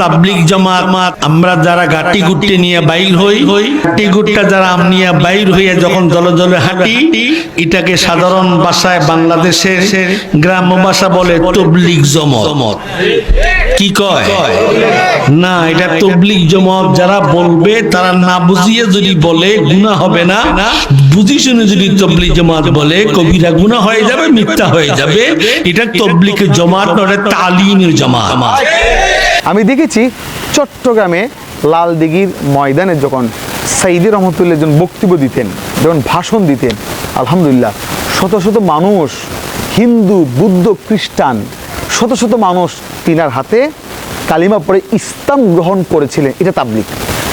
তাবলিগ জামাত, আমরা যারা গাটি গুটি নিয়ে বাইর হই গাটি গুটটা যারা আম নিয়ে বাইর হইয়া যখন জল জলে হাঁটি, এটাকে সাধারণ ভাষায় বাংলাদেশের গ্রাম্য ভাষা বলে তবলিক জমত। কি কয়? না, এটা তবলিগ জমত যারা বলবে, তারা না বুঝিয়ে যদি বলে গুণা হবে না। বুঝি শুনে যদি তবলিগ জমাত বলে, কবিরা গুণা হয়ে যাবে, মিথ্যা হয়ে যাবে। এটা তবলিগ জমাত নয় তালিমের জমাত। আমি দেখেছি চট্টগ্রামে লাল দিঘির ময়দানে যখন সাইদি রহমতুল্লাহ যখন বক্তব্য দিতেন, যখন ভাষণ দিতেন, আলহামদুলিল্লাহ, শত শত মানুষ হিন্দু, বুদ্ধ, খ্রিস্টান, শত শত মানুষ তিনার হাতে কালিমা পড়ে ইসলাম গ্রহণ করেছিলেন, এটা তাবলিক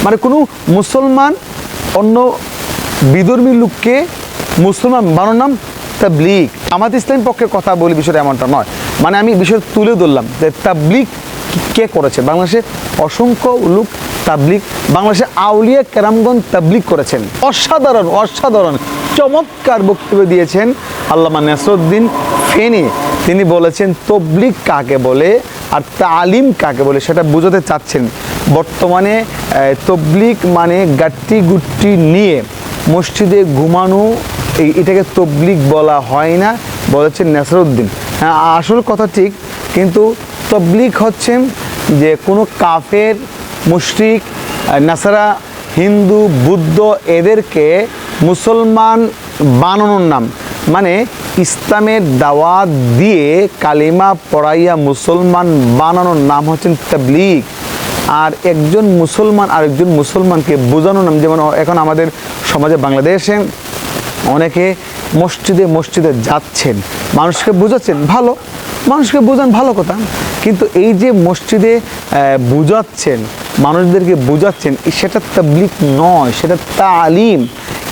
মানে কোনো মুসলমান, অন্য বিধর্মী লোককে মুসলমান বানানোর নাম তাবলিক আমাদের ইসলাম পক্ষে কথা বলি বিষয়টা এমনটা নয়। মানে আমি বিষয় তুলে ধরলাম যে তাবলিক কে করেছে? বাংলাদেশে অসংখ্য লোক তাবলিক বাংলাদেশে আউলিয়া কেরামগঞ্জ তাবলিক করেছেন। অসাধারণ অসাধারণ, চমৎকার বক্তব্য দিয়েছেন আল্লামা নাসরুদ্দিন ফেনি। তিনি বলেছেন তবলিক কাকে বলে? আর তালিম কাকে বলে সেটা বোঝাতে চাচ্ছেন। বর্তমানে তবলিক মানে গাট্টি গুট্টি নিয়ে মসজিদে ঘুমানো এই এটাকে তবলিক বলা হয় না, বলেছেন নাসরুদ্দিন। হ্যাঁ আসল কথা ঠিক, কিন্তু তবলিক হচ্ছে যে কোনো কাফের, মুশরিক নাসারা, হিন্দু, বুদ্ধ এদেরকে মুসলমান বানানোর নাম। মানে ইসলামের দাওয়াত দিয়ে কালিমা পড়াইয়া মুসলমান বানানোর নাম হচ্ছেন তবলিগ। আর একজন মুসলমান আরেকজন মুসলমানকে বোঝানোর নাম, যেমন এখন আমাদের সমাজে বাংলাদেশে অনেকে মসজিদে মসজিদে যাচ্ছেন, মানুষকে বোঝাচ্ছেন, ভালো, মানুষকে বোঝান ভালো কথা। কিন্তু এই যে মসজিদে বোঝাচ্ছেন, মানুষদেরকে বোঝাচ্ছেন, সেটা তাবলিক নয়, সেটা তালিম।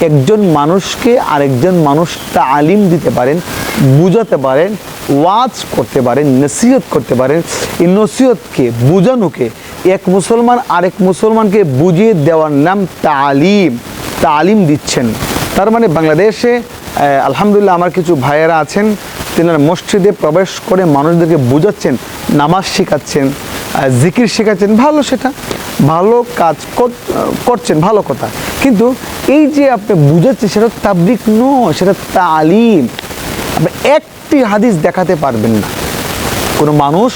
একজন মানুষকে আরেকজন মানুষ তালিম দিতে পারেন, বুঝাতে পারেন, ওয়াজ করতে পারেন, নসিহত করতে পারেন। এই নসিহতকে, বোঝানোকে এক মুসলমান আরেক মুসলমানকে বুঝিয়ে দেওয়ার নাম তালিম। তালিম দিচ্ছেন। তার মানে বাংলাদেশে আলহামদুলিল্লাহ আমার কিছু ভাইয়েরা আছেন, তেনারা মসজিদে প্রবেশ করে মানুষদেরকে বুঝাচ্ছেন, নামাজ শেখাচ্ছেন জিকির শেখাচ্ছেন, ভালো সেটা, ভালো কাজ কর- করছেন, ভালো কথা। কিন্তু এই যে আপনি বুঝাচ্ছেন, সেটা তাবলিক নয়, সেটা তালিম। আপনি একটি হাদিস দেখাতে পারবেন না। কোনো মানুষ,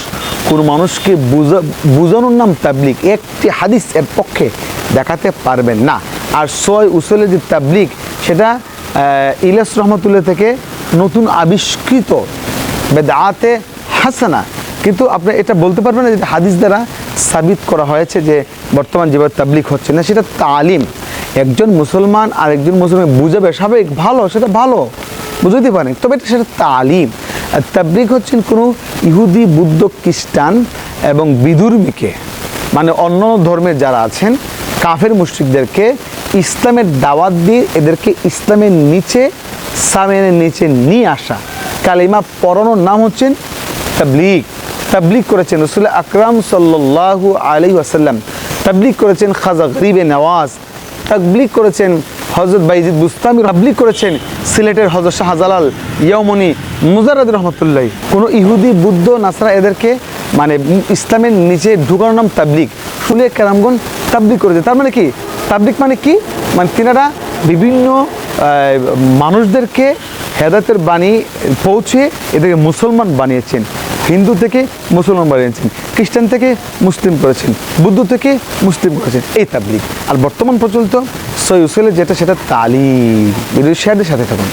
কোনো মানুষকে বুঝা, বুঝানোর নাম তাবলিক, একটি হাদিস এর পক্ষে দেখাতে পারবেন না। আর সয় উসলের যে তাবলিক, সেটা ইলাস রহমতুল্লাহ থেকে নতুন আবিষ্কৃত বেদাতে হাসানা। কিন্তু আপনি এটা বলতে পারবেন না যে হাদিস দ্বারা সাবিত করা হয়েছে যে বর্তমান যেভাবে তাবলিক হচ্ছে না, সেটা তালিম। একজন মুসলমান আর একজন মুসলমান বুঝাবে স্বাভাবিক ভালো, সেটা ভালো, বুঝতে পারেন। তবে সেটা তালিম। আর তাবলিগ হচ্ছেন কোনো ইহুদি, বুদ্ধ, খ্রিস্টান এবং বিধর্মীকে মানে অন্য ধর্মের যারা আছেন, কাফের মুশ্রিকদেরকে ইসলামের দাওয়াত দিয়ে এদেরকে ইসলামের নিচে সামেনের নিচে নিয়ে আসা। কালিমা পড়ানোর নাম হচ্ছেন তাবলিগ। তাবলিগ করেছেন রসুল আকরাম সাল্লাল্লাহু আলাইহি ওয়াসাল্লাম। তাবলিগ করেছেন খাজা গরিবে নওয়াজ। তাবলিগ করেছেন হজরত বাইজিদ বুস্তামি, তাবলিগ করেছেন সিলেটের হজরত শাহজালাল ইয়মনি মুজারদ রহমতুল্লাহ। কোনো ইহুদি, বুদ্ধ, নাসরা এদেরকে মানে ইসলামের নিচে ঢুকানোর নাম তাবলিগ। শুনে কেরামগন তাবলিগ করেছে। তার মানে কি? তাবলিগ মানে কি? মানে তিনারা বিভিন্ন মানুষদেরকে হেদাতের বাণী পৌঁছে এদেরকে মুসলমান বানিয়েছেন। হিন্দু থেকে মুসলমান বানিয়েছেন, খ্রিস্টান থেকে মুসলিম করেছেন, বুদ্ধ থেকে মুসলিম করেছেন, এই তাবলিগ। আর বর্তমান প্রচলিত সৈয়দ যেটা, সেটা তালিম। শেয়ারদের সাথে থাকুন।